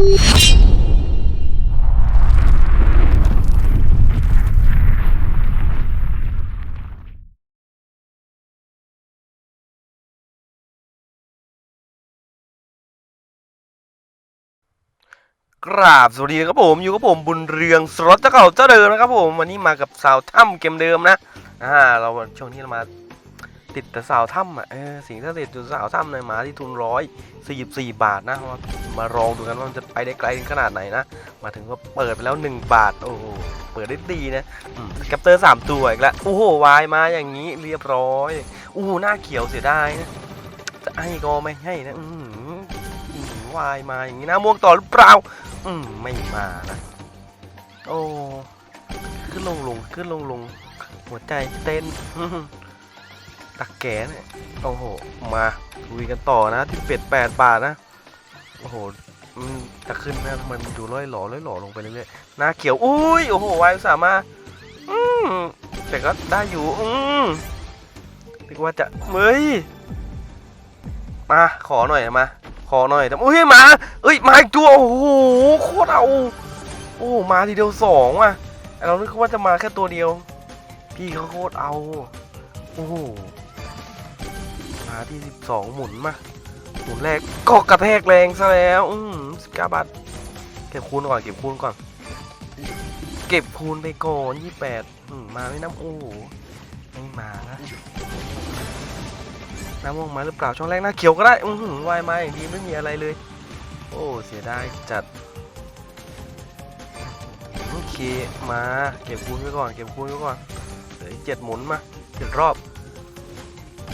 กราบสวัสดีครับผมอยู่กับผมบุญเรืองสล็อตเจ้าเก่าเจ้าเดิมนะครับผมวันนี้มากับสาวถ้ำเกมเดิมนะอ่าเราช่วงนี้เรามา ติดแต่สาวถ้ำอะเออสิ่งที่ติดอยู่สาวถ้ำเลยมาที่ทุนร้อยสี่สิบสี่บาทนะมาลองดูกันว่ามันจะไปได้ไกลถึงขนาดไหนนะ มาถึงก็เปิดไปแล้ว1บาท โอ้โห เปิดได้ดีนะแคปเตอร์สามตัวอีกแล้ว โอ้โห วายมาอย่างนี้เรียบร้อย โอ้โห หน้าเขียวเสียดายนะ จะให้ก็ไม่ให้นะ อืวายมาอย่างนี้น้าม่วงต่อหรือเปล่า อืมไม่มานะ โอ้ ขึ้นลงลงขึ้นลงลงหัวใจเต้น ตักแกเนี่ยโอ้โห มาคุยกันต่อนะที่เป็ดแปดบาทนะ โอ้โหมันจะขึ้นนะมันดูร้อยหล่อร้อยหล่อลงไปเรื่อยๆหน้าเขียว อุ้ย โอ้โห วายสามาอืมแต่ก็ได้อยู่ อืมเรียกว่าจะเฮ้ย มา ขอหน่อยมา ขอหน่อยแต่โอ้ยมาเอ้ย มาอีกตัว โอ้โห โคตรเอา โอ้ มาทีเดียวสองว่ะ เรานึกว่าจะมาแค่ตัวเดียว พี่เขาโคตรเอา โอ้โห ที่สิบสองหมุนมา หมุนแรกก็กระแทกแรงซะแล้ว อืมสิบเก้าบาท เก็บคูณก่อน เก็บคูณก่อน เก็บคูณไปก่อนยี่แปดมาไม่น้ำโอ้โหไม่มานะน้ำม่วงมาหรือเปล่า ช่องแรกหน้าเขียวก็ได้ อือหือวายมาอย่างดีไม่มีอะไรเลย โอ้ เสียดายจัด โอเค มา เก็บคูณไว้ก่อน เก็บคูณไว้ก่อนเหลือเจ็ดหมุนมาเจ็ดรอบ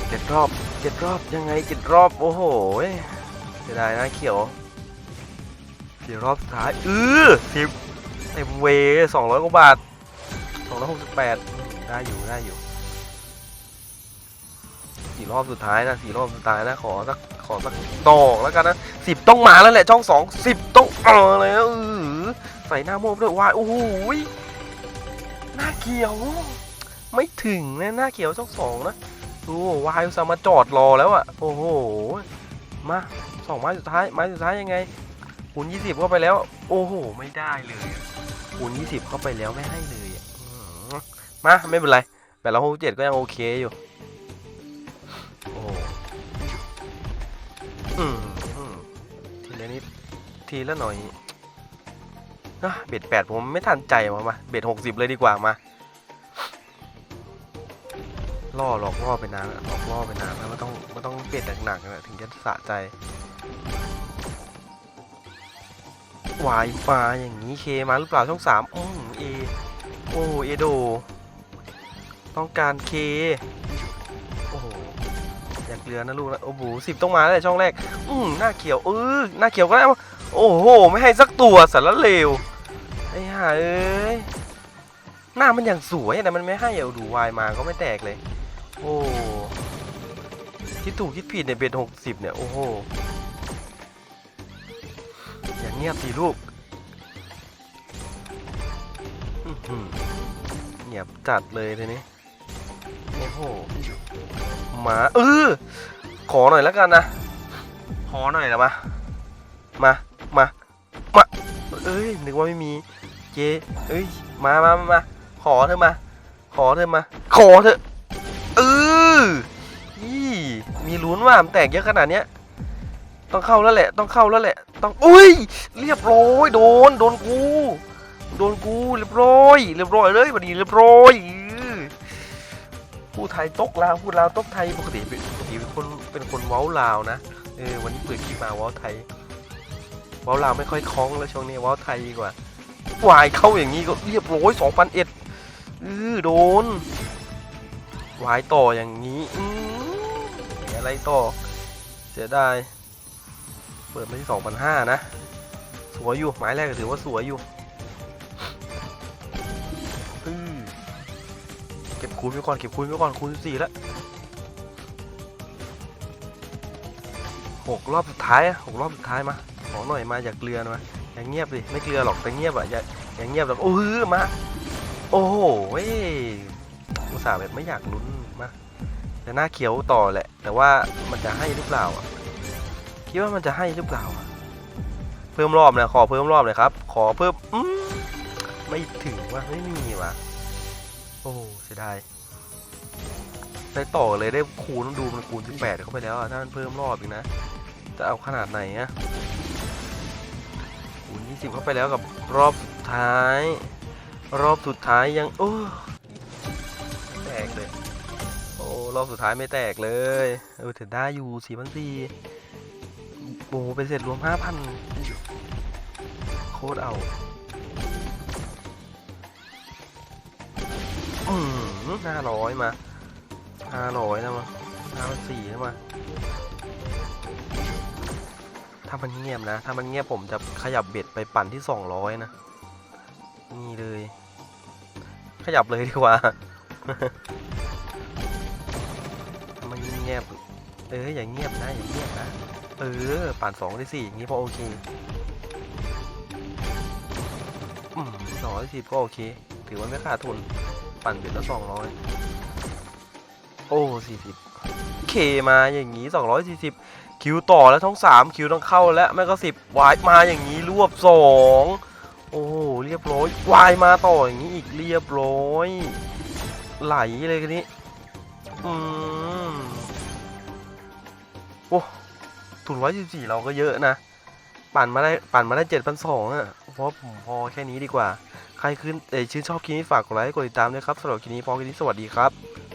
เจ็ดรอบ เจ็ดรอบยังไงเจ็ดรอบโอ้โหเสียดายนะเขียวสี่รอบสุดท้ายเออสิบเต็มเวสองร้อยกว่าบาทสองร้อยหกสิบแปดได้อยู่ได้อยู่สี่รอบสุดท้ายนะสี่รอบสุดท้ายนะขอสักขอสักตอกแล้วกันนะสิบต้องมาแล้วแหละช่องสองสิบต้องเอาเลยนะเออใส่หน้าโม่ด้วยวายโอ้โหยหน้าเขียว ไม่ถึงนะหน้าเขียวช่องสองนะ ดูวายอุตสามาจอดรอแล้วอะโอ้โห มาสองไม้สุดท้าย ไม้สุดท้ายยังไงคูณยี่สิบเข้าไปแล้ว โอ้โห ไม่ได้เลยคูณยี่สิบเข้าไปแล้วไม่ให้เลยอมาไม่เป็นไรแต่เราหกเจ็ดก็ยังโอเคอยู่ โอ้หอืมทีละนิด ทีละหน่อยอะเบ็ดแปดผมไม่ทันใจมามาเบ็ดหกสิบเลยดีกว่ามา ล่อหลอกล่อไปนานอะหลอกล่อไปนานแล้วมันต้องมันต้องเบ็ดหนักๆนะถึงจะสะใจวายมาอย่างนี้เคมาหรือเปล่าช่องสามอืมเอโอ้เอโด ต้องการเคโอ้โหอยากเรือนะลูกนะโอ้โหสิบต้องมาแล้วช่องแรก อืมหน้าเขียวเออหน้าเขียวก็ได้โอ้โห ไม่ให้สักตัวสารเลวไอ้ห่าเอ้ยหน้ามันอย่างสวยแต่มันไม่ให้เอาดูวายมาก็ไม่แตกเลย โอ้คิดถูกคิดผิดในเบ็ดหกสิบเนี่ย โอ้โห อย่างเงียบสิลูกหือเงียบจัดเลยทีนี้ โอ้โหหมาเออขอหน่อยแล้วกันนะ ขอหน่อยนะมา มา มา มา เอ้ย นึกว่าไม่มี เจเอ้ย มามามา ขอเธอมา ขอเธอมา ขอเธอ เออยี่มีลุ้นว่ามันแตกเยอะขนาดเนี้ย ต้องเข้าแล้วแหละ ต้องเข้าแล้วแหละ ต้อง อุ้ย เรียบร้อย โดน โดนกู โดนกู เรียบร้อย เรียบร้อยเลยวันนี้เรียบร้อยอื้อพูดไทยตกลาวพูดลาวตกไทยปกติปกติเป็นคนเป็นคนเว้าลาวนะ เออ วันนี้เปิดคลิปมาเว้าไทย เว้าลาวไม่ค่อยคล่องแล้วช่วงนี้เว้าไทยดีกว่าวายเข้าอย่างนี้ก็เรียบร้อยสองพันเอ็ดอือโดน วายต่ออย่างนี้อือมีอะไรต่อ เสียดาย เปิดมาที่สองพันห้านะ สวยอยู่ หมายแรกถือว่าสวยอยู่เก็บคูณไว้ก่อน เก็บคูณไว้ก่อน คูณสี่แล้วหกรอบสุดท้ายอะหกรอบสุดท้ายมา ขอหน่อยมาอยากเกลือมาอย่างเงียบดิไม่เกลือหรอกแต่เงียบอะอย่าอย่างเงียบแบบโอ้โหมา โอ้โหเว้ย อุตส่าห์แบบไม่อยากลุ้นมาแต่หน้าเขียวต่อแหละ แต่ว่ามันจะให้หรือเปล่าอะคิดว่ามันจะให้หรือเปล่าอะเพิ่มรอบนะขอเพิ่มรอบหน่อยครับ ขอเพิ่มอืมไม่ถึงว่ะไม่มีว่ะโอ้เสียดายได้ต่อเลยได้คูณต้องดูมันคูณ18เข้าไปแล้วถ้ามันเพิ่มรอบอีกนะ จะเอาขนาดไหนอะคูณ20เข้าไปแล้วกับรอบสุดท้าย รอบสุดท้ายยังโอ้ รอบสุดท้ายไม่แตกเลย เออถือได้อยู่สี่พันสี่โอ้เป็นเสร็จรวมห้าพันโคตรเอาอืมห้าร้อยมาห้าร้อยนะมาห้าพันสี่นะมาถ้ามันเงียบนะ ถ้ามันเงียบผมจะขยับเบ็ดไปปั่นที่สองร้อยนะ นี่เลย ขยับเลยดีกว่า เอออย่างเงียบนะอย่างเงียบนะ เออปั่นสองได้สี่อย่างนี้พอโอเคอืมสองร้สิบก็โอเค ถือว่าไม่ขาดทุน ปั่นเบ็ดละสองร้อยโอ้สี่สิบเคมาอย่างนี้สองร้อยสี่สิบคิวต่อแล้วท้องสามคิวต้องเข้าแล้วแม่ก็สิบวายมาอย่างนี้รวบสองโอ้เรียบร้อยวายมาต่ออย่างนี้อีกเรียบร้อย ไหลเลยคันนี้อืม โอ้ถุนร้อยสิบสี่เราก็เยอะนะ ปั่นมาได้ปั่นมาได้เจ็ดพันสองอะเพราะผมพอแค่นี้ดีกว่า ใครขึ้นเอยชื่นชอบคลิปนี้ฝากกดไลค์กดติดตามด้วยครับสำหรับคลิปนี้พอคลิปนี้สวัสดีครับ